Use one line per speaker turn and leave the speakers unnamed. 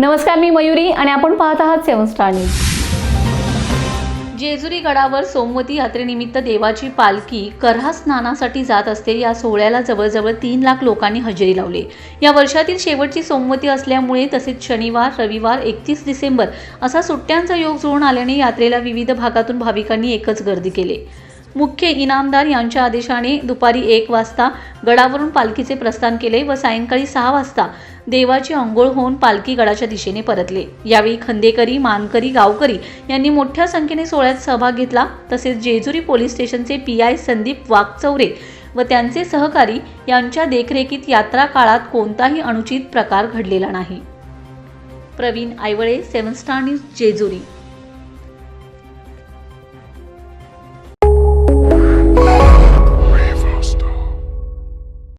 नमस्कार मी मयुरी आणि आपण पाहत आहात सेवन स्टार न्यूज. जेजुरी गडावर सोमवती यात्रेनिमित्त देवाची पालखी करहा स्नानासाठी जात असते. या सोहळ्याला जवळजवळ तीन लाख लोकांनी हजेरी लावली. या वर्षातील शेवटची सोमवती असल्यामुळे तसेच शनिवार रविवार एकतीस डिसेंबर असा सुट्ट्यांचा योग जुळून आल्याने यात्रेला विविध भागातून भाविकांनी एकच गर्दी केली. मुख्य इनामदार यांच्या आदेशाने दुपारी एक वाजता गडावरून पालखीचे प्रस्थान केले व सायंकाळी सहा वाजता देवाची अंघोळ होऊन पालखी गडाच्या दिशेने परतले. यावेळी खंदेकरी मानकरी गावकरी यांनी मोठ्या संख्येने सोहळ्यात सहभाग घेतला. तसेच जेजुरी पोलीस स्टेशनचे पी आय संदीप वाघचौरे व त्यांचे सहकारी यांच्या देखरेखीत यात्रा काळात कोणताही अनुचित प्रकार घडलेला नाही. Praveen Aywale seven star news Jejuri.